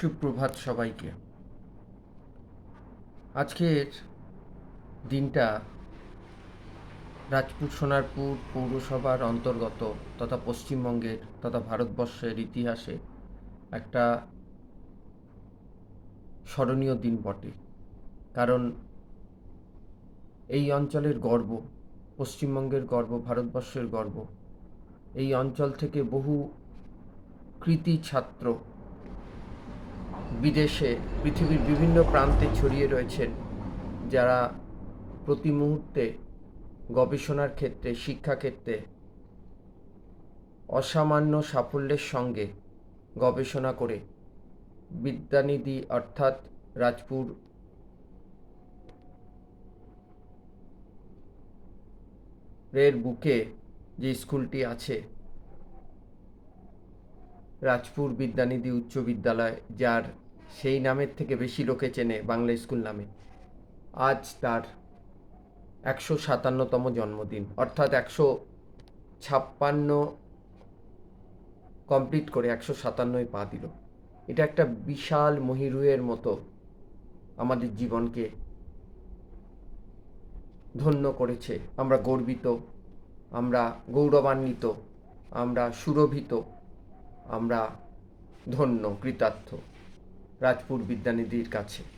সুপ্রভাত সবাইকে। আজকের দিনটা রাজপুর সোনারপুর পৌরসভার অন্তর্গত তথা পশ্চিমবঙ্গের তথা ভারতবর্ষের ইতিহাসে একটা স্মরণীয় দিন বটে। কারণ এই অঞ্চলের গর্ব, পশ্চিমবঙ্গের গর্ব, ভারতবর্ষের গর্ব, এই অঞ্চল থেকে বহু কৃতি ছাত্র বিদেশে পৃথিবীর বিভিন্ন প্রান্তে ছড়িয়ে রয়েছেন, যারা প্রতি মুহূর্তে গবেষণার ক্ষেত্রে, শিক্ষাক্ষেত্রে অসামান্য সাফল্যের সঙ্গে গবেষণা করে বিদ্যানিধি অর্থাৎ রাজপুর এর বুকে যে স্কুলটি আছে, রাজপুর বিদ্যানিধি উচ্চ বিদ্যালয়, যার সেই নামের থেকে বেশি লোকে চেনে বাংলা স্কুল নামে। আজ তার একশো সাতান্নতম জন্মদিন, অর্থাৎ একশো ছাপ্পান্ন কমপ্লিট করে একশো সাতান্নই পা দিল। এটা একটা বিশাল মহিরুহের মতো আমাদের জীবনকে ধন্য করেছে। আমরা গর্বিত, আমরা গৌরবান্বিত, আমরা সুরভিত, আমরা ধন্য, কৃতার্থ। রাজপুর বিদ্যানিধির কাছে।